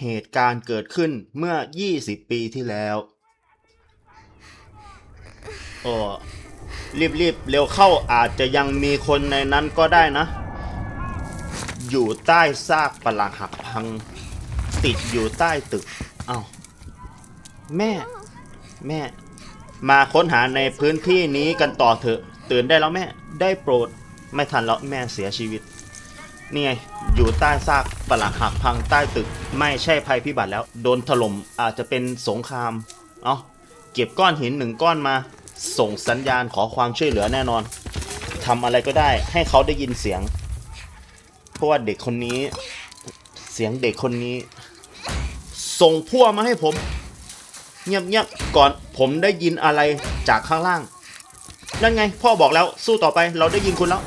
เหตุการณ์เกิดขึ้นเมื่อ 20 ปีที่แล้วโอ้รีบๆ เร็วเข้าอาจจะยังมีคนในนั้นก็ได้นะ อยู่ใต้ซากปรักหักพัง ติดอยู่ใต้ตึก เอา้า แม่ แม่ มาค้นหาในพื้นที่นี้กันต่อเถอะ ตื่นได้แล้วแม่ ได้โปรด ไม่ทันแล้วแม่เสียชีวิต นี่ไง อยู่ใต้ซากปรักหักพังใต้ตึก ไม่ใช่ภัยพิบัติแล้ว โดนถล่มอาจจะเป็นสงคราม เอาเก็บก้อนหินหนึ่งก้อนมา ส่งสัญญาณขอความช่วยเหลือแน่นอนทำอะไรก็ได้ให้เขาได้ยินเสียง เพราะว่าเด็กคนนี้ เสียงเด็กคนนี้ ส่งพวมาให้ผม เงียบๆก่อนผมได้ยินอะไรจากข้างล่างนั่นไง พ่อบอกแล้วสู้ต่อไปเราได้ยินคุณแล้ว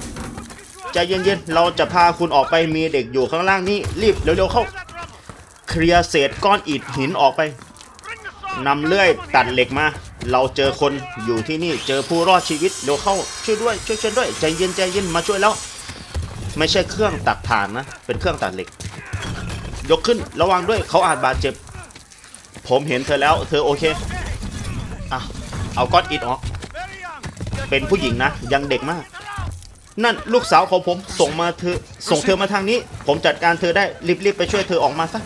ใจเย็นๆ เราจะพาคุณออกไปมีเด็กอยู่ข้างล่างนี่รีบเร็วๆเข้า เคลียร์เศษก้อนอิฐหินออกไปนำเลื่อยตัดเหล็กมา เราเจอคนอยู่ที่นี่เจอผู้รอดชีวิตเร็วเข้าช่วยด้วยช่วยฉันด้วยใจเย็นใจเย็นมาช่วยแล้ว ไม่ใช่เครื่องตัดถ่านนะ เป็นเครื่องตัดเหล็ก ยกขึ้นระวังด้วยเขาอาจบาดเจ็บ ผมเห็นเธอแล้ว เธอโอเคอะเอาก้อนอิฐออกเป็นผู้หญิงนะ ยังเด็กมาก นั่นลูกสาวของผมส่งมาเธอส่งเธอมาทางนี้ ผมจัดการเธอได้รีบๆไปช่วยเธอออกมาซะ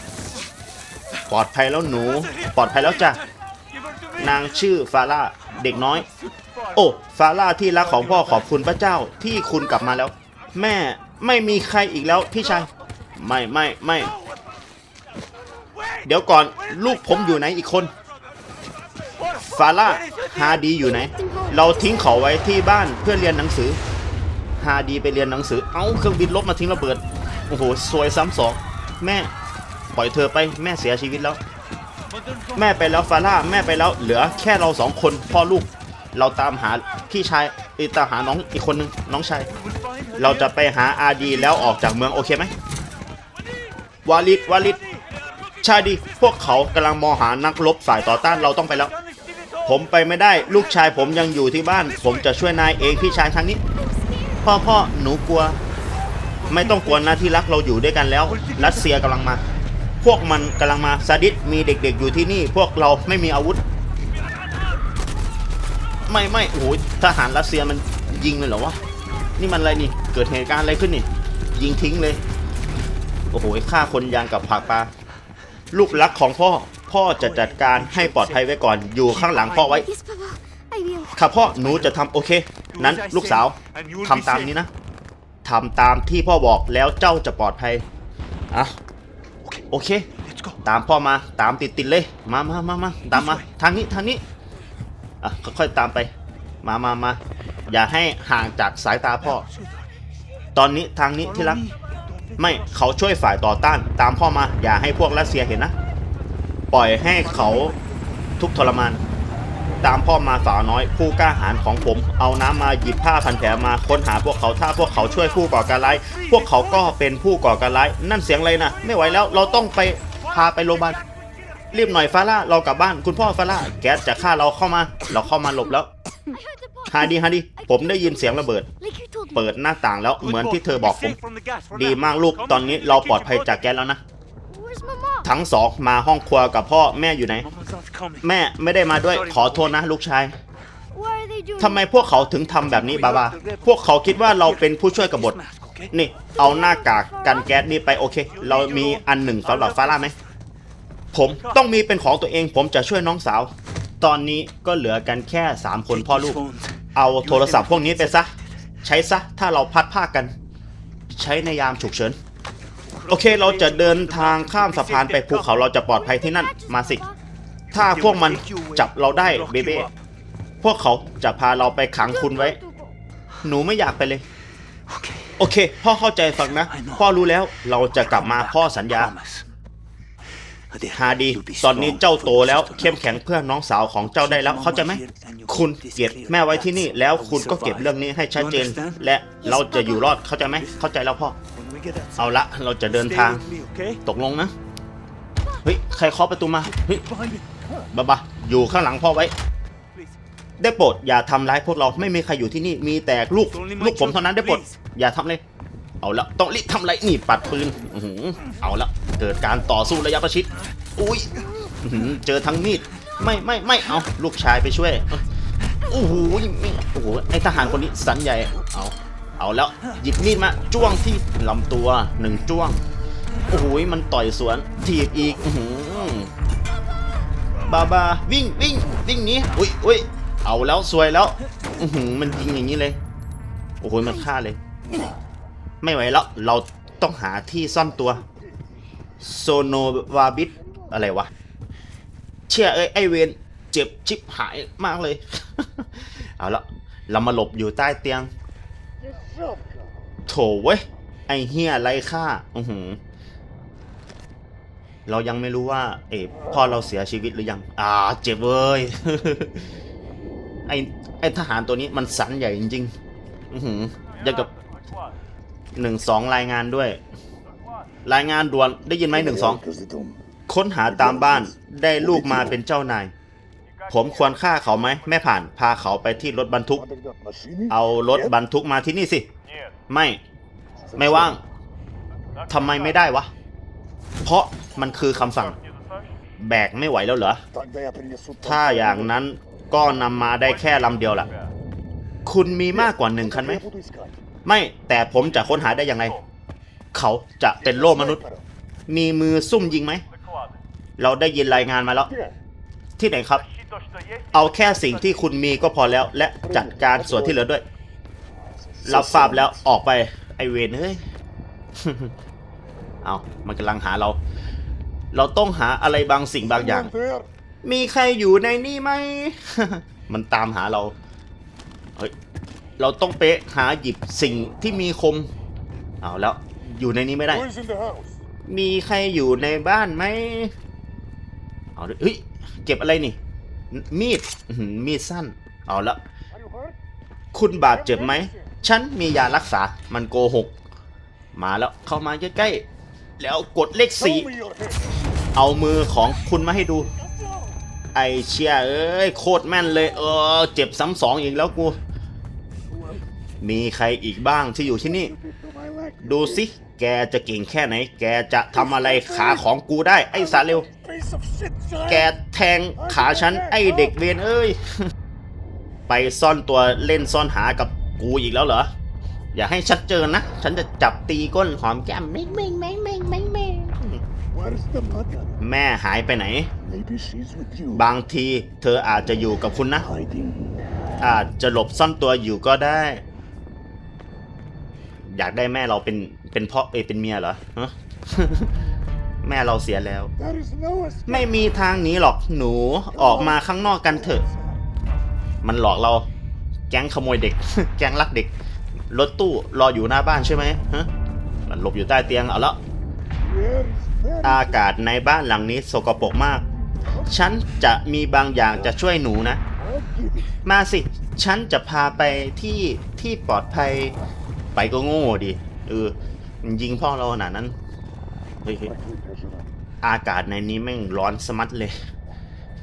ปลอดภัยแล้วหนู ปลอดภัยแล้วจ้ะนางชื่อฟาร่าเด็กน้อย โอ้ฟาร่าที่รักของพ่อขอบคุณพระเจ้าที่คุณกลับมาแล้ว แม่ไม่มีใครอีกแล้วพี่ชายไม่ไม่ไม่ เดี๋ยวก่อนลูกผมอยู่ไหนอีกคนฟาร่าฮาดีอยู่ไหน เราทิ้งเขาไว้ที่บ้านเพื่อเรียนหนังสือาดีไปเรียนหนังสือ เอาเครื่องบินลบมาทิ้งระเบิด โอ้โหซวยซ้ำสอง แม่ ปล่อยเธอไป แม่เสียชีวิตแล้ว แม่ไปแล้วฟาร่า แม่ไปแล้ว เหลือแค่เราสองคนพ่อลูก เราตามหาพี่ชายเอ้ยตามหาน้องอีกคนนึง น้องชาย เราจะไปหาอาดีแล้วออกจากเมืองโอเคไหม วาลิดวาลิดชาดี พวกเขากำลังมองหานักรบฝ่ายต่อต้าน เราต้องไปแล้ว ผมไปไม่ได้ ลูกชายผมยังอยู่ที่บ้าน ผมจะช่วยนายเองพี่ชายทางนี้ พ่อพ่อหนูกลัว ไม่ต้องกลัวนะที่รักเราอยู่ด้วยกันแล้ว รัสเซียกำลังมา พวกมันกำลังมาซาดิสมีเด็ก ๆ อยู่ที่นี่ พวกเราไม่มีอาวุธ ไม่ไม่โอ้โหทหารรัสเซียมันยิงเลยเหรอวะนี่มันอะไรนี่ เกิดเหตุการณ์อะไรขึ้นนี่ ยิงทิ้งเลย โอ้โหฆ่าคนยางกับผักปลาลูกรักของพ่อ พ่อจะจัดการให้ปลอดภัยไว้ก่อน อยู่ข้างหลังพ่อไว้ Yes, Papa. I will. ค่ะพ่อหนูจะทำโอเค นั้นลูกสาวทำตามนี้นะทำตามที่พ่อบอกแล้วเจ้าจะปลอดภัยอะโอเค ตามพ่อมาตามติดติดๆเลย มามามามาตามมาทางนี้ทางนี้อะค่อยๆตามไป มามามาอย่าให้ห่างจากสายตาพ่อ ตอนนี้ทางนี้ที่รัก ไม่เขาช่วยฝ่ายต่อต้าน ตามพ่อมา อย่าให้พวกรัสเซียเห็นนะ ปล่อยให้เขาทุกทรมาน ตามพ่อมาสาวน้อย ผู้กล้าหาญของผม เอาน้ำมาหยิบผ้าพันแผลมาค้นหาพวกเขาถ้าพวกเขาช่วยผู้ก่อการร้ายพวกเขาก็เป็นผู้ก่อการร้ายนั่นเสียงอะไรนะไม่ไหวแล้วเราต้องไปพาไปโรงพยาบาลรีบหน่อยฟาร่าเรากลับบ้านคุณพ่อฟาร่าแก๊สจะฆ่าเราเข้ามา เราเข้ามาหลบแล้วฮาดีฮาดีผมได้ยินเสียงระเบิด เปิดหน้าต่างแล้วเหมือนที่เธอบอกผม ดีมากลูกตอนนี้เราปลอดภัยจากแก๊สแล้วนะ ทั้งสองมาห้องครัวกับพ่อแม่อยู่ไหน แม่ไม่ได้มาด้วยขอโทษนะลูกชาย Why are they doing ทำไมพวกเขาถึงทำแบบนี้บาบา พวกเขาคิดว่าเราเป็นผู้ช่วยกบฏ นี่ เอาหน้ากากกันแก๊สนี่ไปโอเค เรามีอันหนึ่งสำหรับฟาร่าไหม ผมต้องมีเป็นของตัวเอง ผมจะช่วยน้องสาว ตอนนี้ก็เหลือกันแค่ 3 คนพ่อลูก เอาโทรศัพท์พวกนี้ไปซะ ใช้ซะ ถ้าเราพัดผ้ากัน ใช้ในยามฉุกเฉิน โอเคเราจะเดินทางข้ามสะพานไปภูเขาเราจะปลอดภัยที่นั่นมาสิ ถ้าพวกมันจับเราได้เบเบ้พวกเขาจะพาเราไปขังคุณไว้ หนูไม่อยากไปเลย โอเค พ่อเข้าใจฟังนะ พ่อรู้แล้วเราจะกลับมาพ่อสัญญาฮาดีตอนนี้เจ้าโตแล้วเข้มแข็งเพื่อน้องสาวของเจ้าได้แล้วเข้าใจไหม คุณเก็บแม่ไว้ที่นี่แล้วคุณก็เก็บเรื่องนี้ให้ชัดเจน และเราจะอยู่รอดเข้าใจไหมเข้าใจแล้วพ่อ เอาละเราจะเดินทางตกลงนะเฮ้ยใครเคาะประตูมาเฮ้ยบาบาอยู่ข้างหลังพ่อไว้ ได้โปรดอย่าทำร้ายพวกเราไม่มีใครอยู่ที่นี่มีแต่ลูกลูกผมเท่านั้นได้โปรดอย่าทำเลยเอาละต้องรีบทำอะไรนี่ปัดปืนอื้อหือเอาละเกิดการต่อสู้ระยะประชิดอุ้ยอื้อหือเจอทั้งมีดไม่ไม่ไม่เอาลูกชายไปช่วยโอ้โหมีโอ้โหไอทหารคนนี้สันใหญ่เอา เอาแล้วหยิบมีดมาจ้วงที่ลำตัวหนึ่งจ้วงโอ้โหมันต่อยสวนถีบอีกอื้อหือบาบาวิ่งวิ่งวิ่งนี้อุ้ยอุ้ยเอาแล้วซวยแล้วมันยิงอย่างนี้เลย โอ้โหมันฆ่าเลย ไม่ไหวแล้วเราต้องหาที่ซ่อนตัวโซโนวาบิสอะไรวะ เชี่ยเอ้ยไอเวนเจ็บชิบหายมากเลย เอาละเรามาหลบอยู่ใต้เตียง โถเว้ย ไอเฮียไรค่าอือหือ เรายังไม่รู้ว่า เอ๋พ่อเราเสียชีวิตหรือยัง อ่า เจ็บเว้ย ไอไอทหารตัวนี้มันสันใหญ่จริงๆ อือหือยังกับหนึ่งสองรายงานด้วย รายงานด่วนได้ยินไหมหนึ่งสองค้นหาตามบ้านได้ลูกมาเป็นเจ้านาย ผมควรฆ่าเขาไหมแม่ผ่านพาเขาไปที่รถบรรทุก เอารถบรรทุกมาที่นี่สิ ไม่ ไม่ว่างทำไมไม่ได้วะ เพราะมันคือคำสั่ง แบกไม่ไหวแล้วเหรอ ถ้าอย่างนั้นก็นำมาได้แค่ลำเดียวล่ะ คุณมีมากกว่าหนึ่งคันไหม ไม่แต่ผมจะค้นหาได้ยังไง เขาจะเป็นโล่มนุษย์ มีมือซุ่มยิงไหม เราได้ยินรายงานมาแล้ว ที่ไหนครับ เอาแค่สิ่งที่คุณมีก็พอแล้ว และจัดการส่วนที่เหลือด้วย รับทราบแล้วออกไปไอเวนเฮ้ย เอามันกำลังหาเรา เราต้องหาอะไรบางสิ่งบางอย่าง มีใครอยู่ในนี่ไหม มันตามหาเรา เฮ้ย เราต้องเป๊ะหาหยิบสิ่งที่มีคม เอาแล้ว อยู่ในนี้ไม่ได้ มีใครอยู่ในบ้านไหมเอาดิเฮ้ย เก็บอะไรนี่ มีดมีดสั้น เอาละ คุณบาดเจ็บไหม ฉันมียารักษา มันโกหก มาแล้ว เข้ามาใกล้ๆ แล้วกดเลขสี่ เอามือของคุณมาให้ดู ไอเชียเอ้ย โคตรแม่นเลย เออ เจ็บซ้ำสองอีกแล้วกู มีใครอีกบ้างที่อยู่ที่นี่ ดูสิ แกจะเก่งแค่ไหน แกจะทำอะไรขาของกูได้ ไอ้สารเร็ว แกแทงขาฉัน ไอ้เด็กเวนเอ้ย ไปซ่อนตัวเล่นซ่อนหากับกูอีกแล้วเหรอ อย่าให้ชัดเจอนะ ฉันจะจับตีก้นหอมแก้มเม่งเม่งเม่งเม่งเม่งเม่งแม่หายไปไหน บางทีเธออาจจะอยู่กับคุณนะ อาจจะหลบซ่อนตัวอยู่ก็ได้ อยากได้แม่เราเป็น เป็นพ่อเอยเป็นเมียเหรอฮะแม่เราเสียแล้ว ไม่มีทางหนี้หรอกหนูออกมาข้างนอกกันเถอะ มันหลอกเรา แก๊งขโมยเด็ก แก๊งลักเด็ก รถตู้รออยู่หน้าบ้านใช่ไหมฮะมันหลบอยู่ใต้เตียงเอาละอากาศในบ้านหลังนี้สกปรกมาก ฉันจะมีบางอย่างจะช่วยหนูนะ มาสิ ฉันจะพาไปที่ที่ปลอดภัย ไปก็โง่ดิเออ มันยิงพ่อเราขนาดนั้นเฮ้ยอากาศในนี้แม่งร้อนสมัดเลย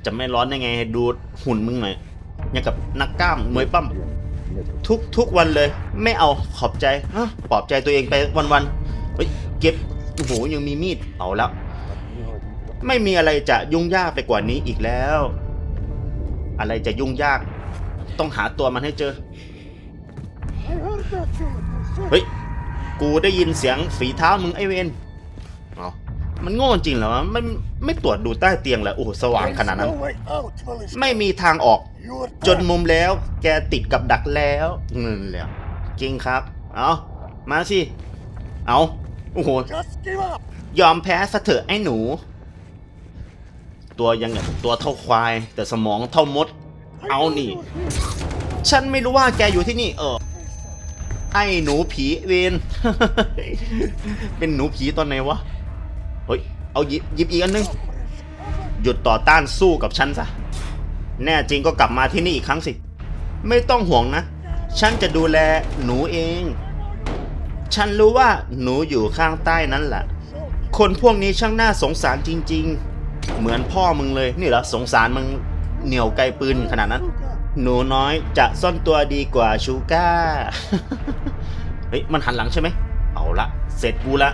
จะไม่ร้อนได้ไงดูหุ่นมึงหน่อยอย่างกับนักกล้ามมวยปั้มทุกทุกวันเลย ไม่เอาขอบใจฮะปลอบใจตัวเองไปวันๆเฮ้ยเก็บโอ้โหยังมีมีดเอาแล้วไม่มีอะไรจะยุ่งยากไปกว่านี้อีกแล้ว อะไรจะยุ่งยาก ต้องหาตัวมันให้เจอ เฮ้ย กูได้ยินเสียงฝีเท้ามึงไอเวนเอามันโง่จริงเหรอวะมันไม่ตรวจดูใต้เตียงเหรอโอ้โหสว่างขนาดนั้น ไม่มีทางออก จนมุมแล้ว แกติดกับดักแล้วเงินแล้วจริงครับ เอามาสิ เอาโอ้โหยอมแพ้ซะเถอะไอ้หนู ตัวยังแบบตัวเท่าควาย แต่สมองเท่ามด เอานี่ ฉันไม่รู้ว่าแกอยู่ที่นี่เออ ไอ้หนูผีเวนเป็นหนูผีตอนไหนวะ เฮ้ย เอาหยิบหยิบอีกอันนึง หยุดต่อต้านสู้กับฉันซะ แน่จริงก็กลับมาที่นี่อีกครั้งสิ ไม่ต้องห่วงนะ ฉันจะดูแลหนูเอง ฉันรู้ว่าหนูอยู่ข้างใต้นั้นแหละ คนพวกนี้ช่างน่าสงสารจริง ๆ เหมือนพ่อมึงเลย นี่เหรอสงสารมึง เหนียวไกลปืนขนาดนั้น หนูน้อยจะซ่อนตัวดีกว่าชูก้า เฮ้ย มันหันหลังใช่ไหม เอาละ เสร็จกูละ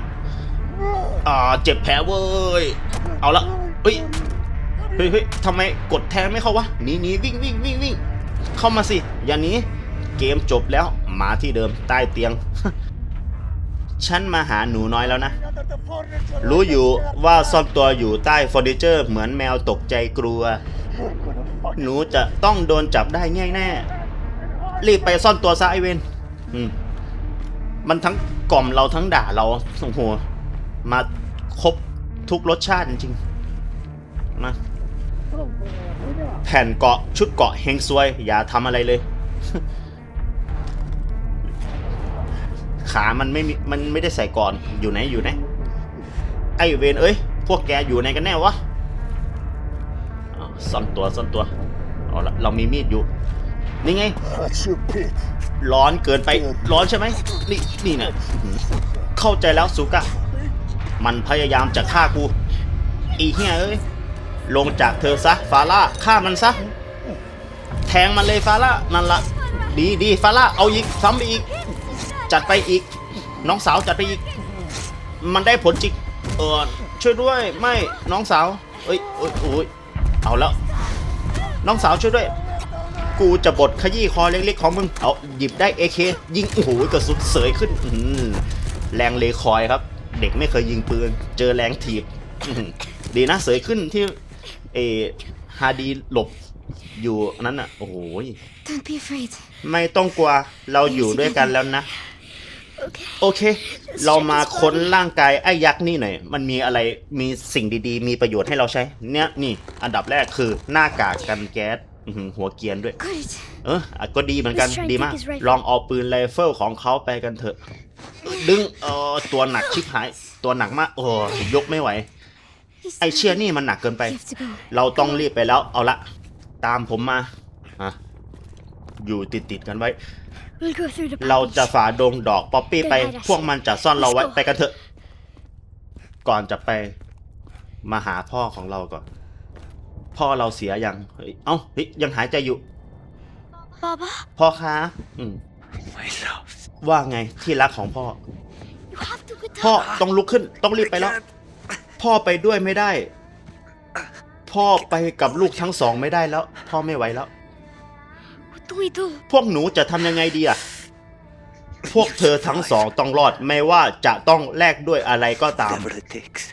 อ่า เจ็บแผลเว้ย เอาละ เฮ้ย เฮ้ยเฮ้ยทำไมกดแทงไม่เข้าวะ หนีหนีวิ่งวิ่งวิ่งวิ่ง เข้ามาสิ อย่าหนี เกมจบแล้ว มาที่เดิมใต้เตียง ฉันมาหาหนูน้อยแล้วนะรู้อยู่ว่าซ่อนตัวอยู่ใต้เฟอร์นิเจอร์เหมือนแมวตกใจกลัว หนูจะต้องโดนจับได้ง่ายแน่ รีบไปซ่อนตัวซะไอเวนอืมมันทั้งกล่อมเราทั้งด่าเราโอ้โหมาครบทุกรสชาติจริงๆมาแผ่นเกาะชุดเกาะเฮงซวย อย่าทำอะไรเลย ขามันไม่มีมันไม่ได้ใส่ก่อนอยู่ไหนอยู่ไหนไอเวนเอ้ย พวกแกอยู่ไหนกันแน่วะ ซ่อนตัวซ่อนตัวเอาละเรามีมีดอยู่ นี่ไง That's your pit. ร้อนเกินไปร้อนใช่ไหมนี่นี่นะอื้อหือเข้าใจแล้วสุกะมันพยายามจะฆ่ากูอีเหี้ยเอ้ยลงจากเธอซะฟาร่าฆ่ามันซะ แทงมันเลยฟาร่านั่นละดีดีฟาร่าเอาอีกซ้ำไปอีก จัดไปอีก น้องสาวจัดไปอีก มันได้ผลจริงเออช่วยด้วยไม่น้องสาว เอ้ยโอ้ยโอ้ย เอาแล้ว น้องสาวช่วยด้วย กูจะบดขยี้คอเล็กๆของมึง เอาหยิบได้เอเคยิงโอ้โหกระสุนเสยขึ้นอื้อหือแรงเลคอยครับ เด็กไม่เคยยิงปืน เจอแรงถีบอื้อหือดีนะเสยขึ้นที่เอฮาดีหลบอยู่อันนั้นอะ โอ้โห Don't be afraid. ไม่ต้องกลัวเราอยู่ด้วยกันแล้วนะ Okay. โอเค เรามาค้นร่างกายไอ้ยักษ์นี่หน่อย มันมีอะไร มีสิ่งดีๆ มีประโยชน์ให้เราใช้ เนี่ยนี่ อันดับแรกคือหน้ากากกันแก๊สอื้อหือหัวเกรียนด้วย Got it. เอออะก็ดีเหมือนกัน Let's try and ดีมาก take his rifle. ลองเอาปืนไรเฟิลของเขาไปกันเถอะ ดึง เออตัวหนักชิบหาย ตัวหนักมาก โอ้ยกไม่ไหว He's ไอเชี่ยนี่มันหนักเกินไป You have to go. เราต้องรีบไปแล้ว เอาละ ตามผมมา อะ อยู่ติดติดๆกันไว้ We'll go through the เราจะ package. ฝ่าดงดอกป๊อปปี้ไป พวกมันจะซ่อนเราไว้ไปกันเถอะ ก่อนจะไปมาหาพ่อของเราก่อน พ่อเราเสียยังเฮ้ยเอ้าเฮ้ยยังหายใจอยู่ Baba, พ่อคะอืม My love. ว่าไงที่รักของพ่อ you have to get พ่อ up. ต้องลุกขึ้น ต้องรีบไปแล้ว พ่อไปด้วยไม่ได้ พ่อไปกับลูกทั้งสองไม่ได้แล้ว พ่อไม่ไหวแล้ว พวกหนูจะทำยังไงดีอะพวกเธอทั้งสองต้องรอดไม่ว่าจะต้องแลกด้วยอะไรก็ตาม Whatever it takes.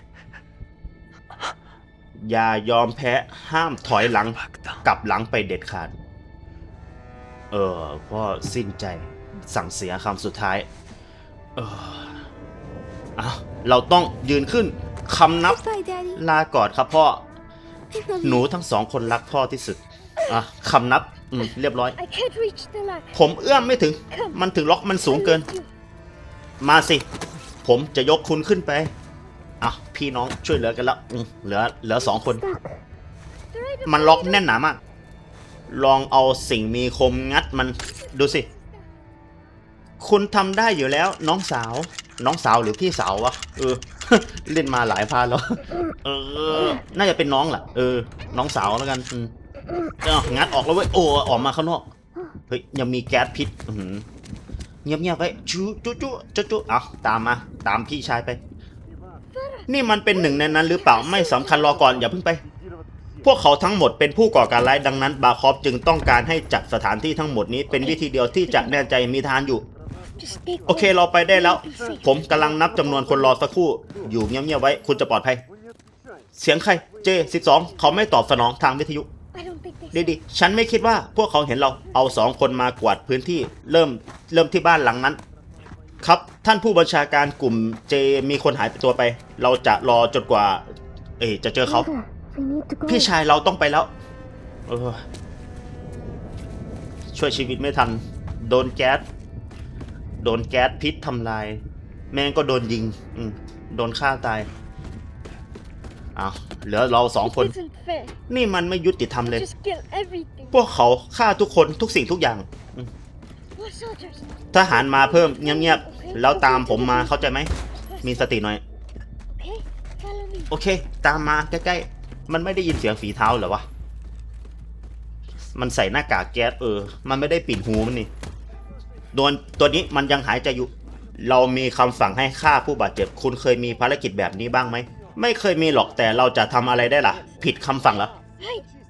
อย่ายอมแพ้ห้ามถอยหลัง Back down. กลับหลังไปเด็ดขาด เออพ่อสิ้นใจสั่งเสียคำสุดท้าย เออเอาเราต้องยืนขึ้นคำนับ Goodbye, Daddy. ลาก่อนครับพ่อ I love หนู you. ทั้งสองคนรักพ่อที่สุดอะคำนับ อืมเรียบร้อย I can't reach the ladder. ผมเอื้อมไม่ถึง มันถึงล็อกมันสูง I เกิน lift you. มาสิ ผมจะยกคุณขึ้นไป อะ พี่น้องช่วยเหลือกันแล้วอืมเหลือเหลือสองคน The right มันล็อกแน่นหนามาก ลองเอาสิ่งมีคมงัดมันดูสิ คุณทำได้อยู่แล้ว น้องสาว น้องสาวหรือพี่สาววะ เออ เล่นมาหลายพาร์ทแล้ว เออ น่าจะเป็นน้องแหละเออ น้องสาวแล้วกันอืม เอ้างัดออกแล้วเว้ย โอ้ ออกมาข้างนอก เฮ้ย ยังมีแก๊สพิษอื้อหือเงียบไว้จูจูจูจูจูเอาตามมา ตามพี่ชายไป นี่มันเป็นหนึ่งในนั้นหรือเปล่า ไม่สำคัญรอก่อน อย่าเพิ่งไป พวกเขาทั้งหมดเป็นผู้ก่อการร้ายดังนั้น บาคอฟจึงต้องการให้จัดสถานที่ทั้งหมดนี้เป็นวิธีเดียวที่จะแน่ใจมีทานอยู่ โอเคเราไปได้แล้ว ผมกำลังนับจำนวนคนรอสักครู่ อยู่เงียบๆไว้ คุณจะปลอดภัย เสียงใคร เจ 12 เขาไม่ตอบสนองทางวิทยุ I don't think they ดีดีๆฉันไม่คิดว่าพวกเขาเห็นเราเอาสองคนมากวาดพื้นที่เริ่มเริ่มที่บ้านหลังนั้น ครับท่านผู้บัญชาการกลุ่มเจมีคนหายตัวไป เราจะรอจนกว่า เอยจะเจอเขา We need to go. พี่ชายเราต้องไปแล้วเออช่วยชีวิตไม่ทัน โดนแก๊ส โดนแก๊สพิษทำลาย แม่งก็โดนยิงอืมโดนฆ่าตาย อ้าวเหลือเราสองคน It isn't fair. นี่มันไม่ยุติธรรมเลย Just kill everything. พวกเขาฆ่าทุกคนทุกสิ่งทุกอย่าง More soldiers. ทหารมาเพิ่มเงียบๆแล้วตามผมมาเข้าใจไหม มีสติหน่อย Okay, follow me. โอเค ตามมาใกล้ๆ มันไม่ได้ยินเสียงฝีเท้าเหรอวะ มันใส่หน้ากากแก๊สเออ มันไม่ได้ปิดหูมันนี่โดนตัวนี้มันยังหายใจอยู่ เรามีคำสั่งให้ฆ่าผู้บาดเจ็บ คุณเคยมีภารกิจแบบนี้บ้างไหม ไม่เคยมีหรอกแต่เราจะทำอะไรได้ล่ะ ผิดคำสั่งแล้ว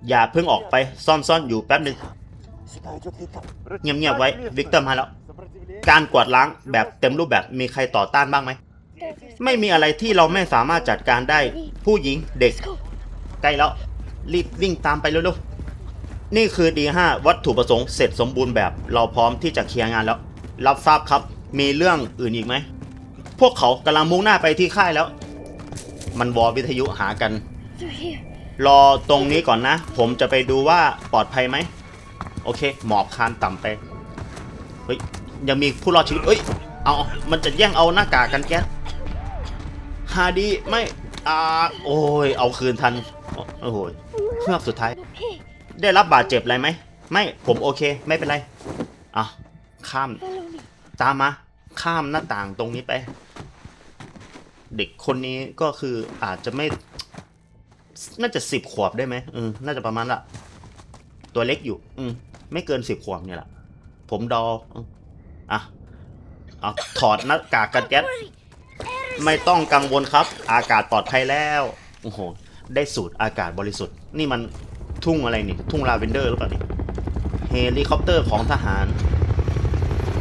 อย่าเพิ่งออกไปซ่อนๆอยู่แป๊บหนึ่งเงียบๆไว้วิกเตอร์มาแล้ว การกวาดล้างแบบเต็มรูปแบบมีใครต่อต้านบ้างไหม ไม่มีอะไรที่เราไม่สามารถจัดการได้ ผู้หญิงเด็ก ใกล้แล้ว รีบวิ่งตามไปเร็วๆ นี่คือดีห้าวัตถุประสงค์เสร็จสมบูรณ์แบบ เราพร้อมที่จะเคลียร์งานแล้ว รับทราบครับ มีเรื่องอื่นอีกไหม พวกเขากำลังมุ่งหน้าไปที่ค่ายแล้ว มันวอลวิทยุหากัน Through here. รอตรงนี้ก่อนนะ ผมจะไปดูว่าปลอดภัยไหม โอเค หมอบคานต่ำไป เฮ้ย ยังมีผู้รอดชีวิตเอ้ย เอา มันจะแย่งเอาหน้ากากกันแก๊สฮาดีไม่อ่าโอ้ย เอาคืนทัน โอ้โหเฮือกสุดท้าย Okay, ได้รับบาดเจ็บอะไรไหม ไม่ ผมโอเค ไม่เป็นไร อะ ข้าม follow me. ตามมา ข้ามหน้าต่างตรงนี้ไป เด็กคนนี้ก็คืออาจจะไม่ น่าจะสิบขวบได้ไหมเออน่าจะประมาณละตัวเล็กอยู่ อืมไม่เกินสิบขวบเนี่ยแหละผมดออะเอาถอดหน้ากากกันแก๊สไม่ต้องกังวลครับ อากาศปลอดภัยแล้วโอ้โหได้สูดอากาศบริสุทธิ์ นี่มันทุ่งอะไรนี่ ทุ่งลาเวนเดอร์หรือเปล่านี่เฮลิคอปเตอร์ของทหาร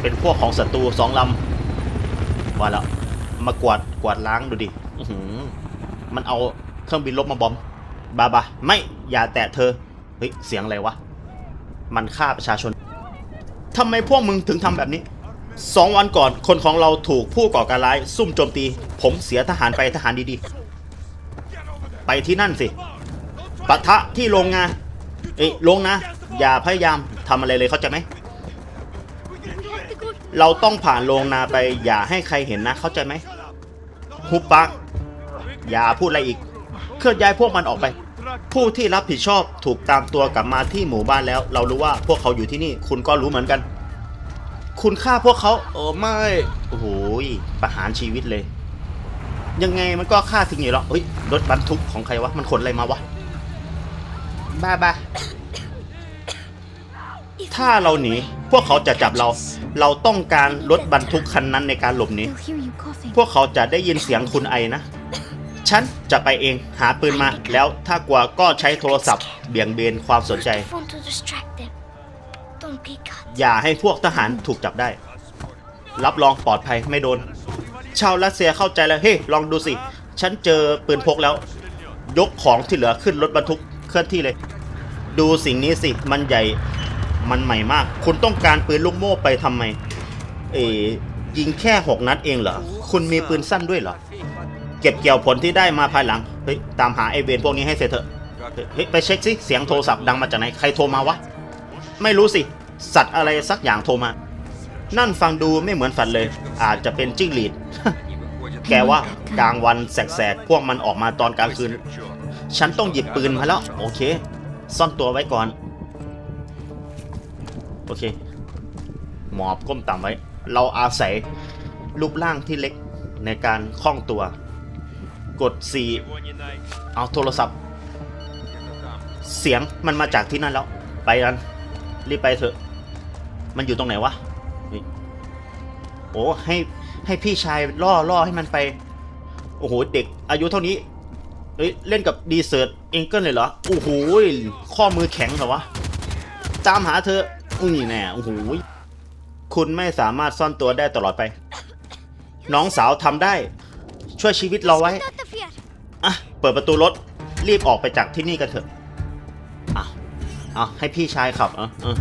เป็นพวกของศัตรูสองลำว่าแล้ว มากวาดกวาดล้างดูดิอื้อหือมันเอาเครื่องบินลบมาบอมบาบาไม่อย่าแตะเธอเฮ้ยเสียงอะไรวะมันฆ่าประชาชนทำไมพวกมึงถึงทำแบบนี้สองวันก่อนคนของเราถูกผู้ก่อการร้าย ซุ่มโจมตี ผมเสียทหารไปทหารดีๆ ไปที่นั่นสิปะทะที่โรงงานเอ้ยลงนะ อย่าพยายามทำอะไรเลยเข้าใจไหม เราต้องผ่านโรงนาไปอย่าให้ใครเห็นนะเข้าใจไหม ฮุบปักอย่าพูดอะไรอีก เคลื่อนย้ายพวกมันออกไป ผู้ที่รับผิดชอบถูกตามตัวกลับมาที่หมู่บ้านแล้ว เรารู้ว่าพวกเขาอยู่ที่นี่ คุณก็รู้เหมือนกัน คุณฆ่าพวกเขาเออไม่ โอ้โหประหารชีวิตเลย ยังไงมันก็ฆ่าทิ้งอยู่แล้วเฮ้ยรถบรรทุกของใครวะ มันขนอะไรมาวะ บ้าบ้า ถ้าเราหนีพวกเขาจะจับเรา เราต้องการรถบรรทุกคันนั้นในการหลบหนีพวกเขาจะได้ยินเสียงคุณไอนะ ฉันจะไปเองหาปืนมาแล้วถ้ากลัวก็ใช้โทรศัพท์เบี่ยงเบนความสนใจ อย่าให้พวกทหารถูกจับได้ รับรองปลอดภัยไม่โดน ชาวรัสเซียเข้าใจแล้วเฮ้ยลองดูสิ ฉันเจอปืนพกแล้ว ยกของที่เหลือขึ้นรถบรรทุกเคลื่อนที่เลย ดูสิ่งนี้สิมันใหญ่ มันใหม่มาก คุณต้องการปืนลูกโม่ไปทำไม เอ๋ยิงแค่หกนัดเองเหรอ คุณมีปืนสั้นด้วยเหรอ เก็บเกี่ยวผลที่ได้มาภายหลัง เฮ้ย ตามหาไอเวนพวกนี้ให้เสร็จเถอะ เฮ้ย ไปเช็คสิ เสียงโทรศัพท์ดังมาจากไหน ใครโทรมาวะ ไม่รู้สิ สัตว์อะไรสักอย่างโทรมา นั่นฟังดูไม่เหมือนฝันเลย อาจจะเป็นจิ้งหรีด แกว่ากลางวันแสกๆ พวกมันออกมาตอนกลางคืน ฉันต้องหยิบปืนมาแล้ว โอเค ซ่อนตัวไว้ก่อน โอเค หมอบก้มต่ำไว้ เราอาศัยรูปร่างที่เล็กในการคล่องตัว กด C เอาโทรศัพท์ เสียงมันมาจากที่นั่นแล้ว ไปกันรีบไปเถอะ มันอยู่ตรงไหนวะเฮ้โอ้ให้ให้พี่ชายล่อล่อให้มันไป โอ้โห เด็กอายุเท่านี้เฮ้ยเล่นกับดีเซิร์ตเองเกิลเลยเหรอ โอ้โหข้อมือแข็งเหรอวะ ตามหาเธอ อุ้ยแน่โอ้โหคุณไม่สามารถซ่อนตัวได้ตลอดไป น้องสาวทำได้ ช่วยชีวิตเราไว้อะเปิดประตูรถ รีบออกไปจากที่นี่กันเถอะอะเอาให้พี่ชายขับเออเออ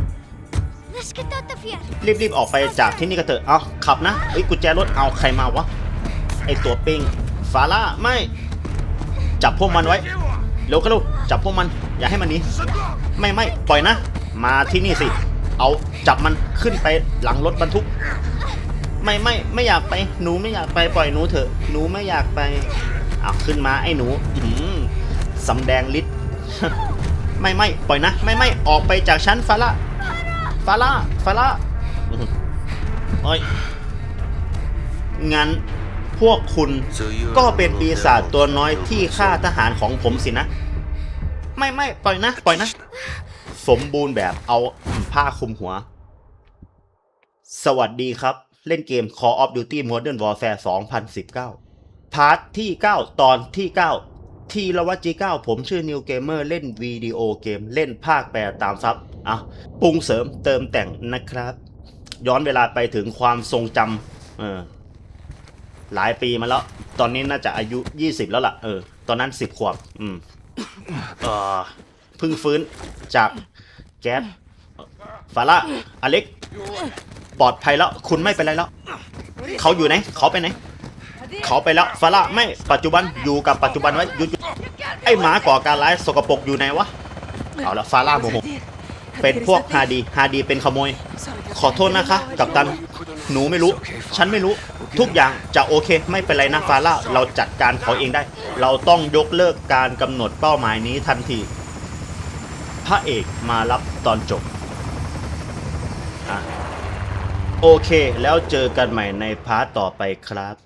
รีบรีบออกไปจากที่นี่กันเถอะเอาขับนะเอ้ยกุญแจรถเอาใครมาวะไอตัวปิงฟาร่าไม่ จับพวกมันไว้เร็วก็เร็วจับพวกมัน อย่าให้มันหนีไม่ไม่ปล่อยนะ มาที่นี่สิ เอาจับมันขึ้นไปหลังรถบรรทุก ไม่ไม่ไม่อยากไปหนูไม่อยากไปปล่อยหนูเถอะหนูไม่อยากไปเอาขึ้นมาไอ้หนูอื้อหือสำแดงฤทธิ์ไม่ไม่ปล่อยนะ ไม่ไม่ออกไปจากชั้นฟาร่าฟาร่าฟาร่าโอ้ยงั้นพวกคุณก็เป็นปีศาจตัวน้อยที่ฆ่าทหารของผมสินะ ไม่ไม่ปล่อยนะ ปล่อยนะ สมบูรณ์แบบเอา ผ้าคลุมหัว สวัสดีครับ เล่นเกม Call of Duty Modern Warfare 2019 พาร์ทที่ 9 ตอนที่ 9 ทีละวัจี9ผมชื่อนิวเกมเมอร์เล่นวิดีโอเกม เล่นภาคแปลตามซับอะปรุงเสริมเติมแต่งนะครับ ย้อนเวลาไปถึงความทรงจำเออหลายปีมาแล้ว ตอนนี้น่าจะอายุ 20 แล้วล่ะ เออ ตอนนั้น 10 ขวบ อืม เออเพิ่งฟื้นจากแก๊ส ฟาร่าอเล็ก ปลอดภัยแล้ว คุณไม่เป็นไรแล้ว เขาอยู่ไหน เขาไปไหน เขาไปแล้วฟาร่าไม่ปัจจุบันอยู่กับปัจจุบันไว้หยุดไอ้หมาก่อการร้ายสกปรกอยู่ไหนวะ เอาละฟาร่าโมโหเป็นพวกฮาดีฮาดีเป็นขโมย ขอโทษนะคะ กับตัน หนูไม่รู้ ฉันไม่รู้ ทุกอย่างจะโอเค ไม่เป็นไรนะฟาร่า เราจัดการเขาเองได้ เราต้องยกเลิกการกำหนดเป้าหมายนี้ทันที พระเอกมารับตอนจบอะ โอเค แล้วเจอกันใหม่ในพาร์ทต่อไปครับ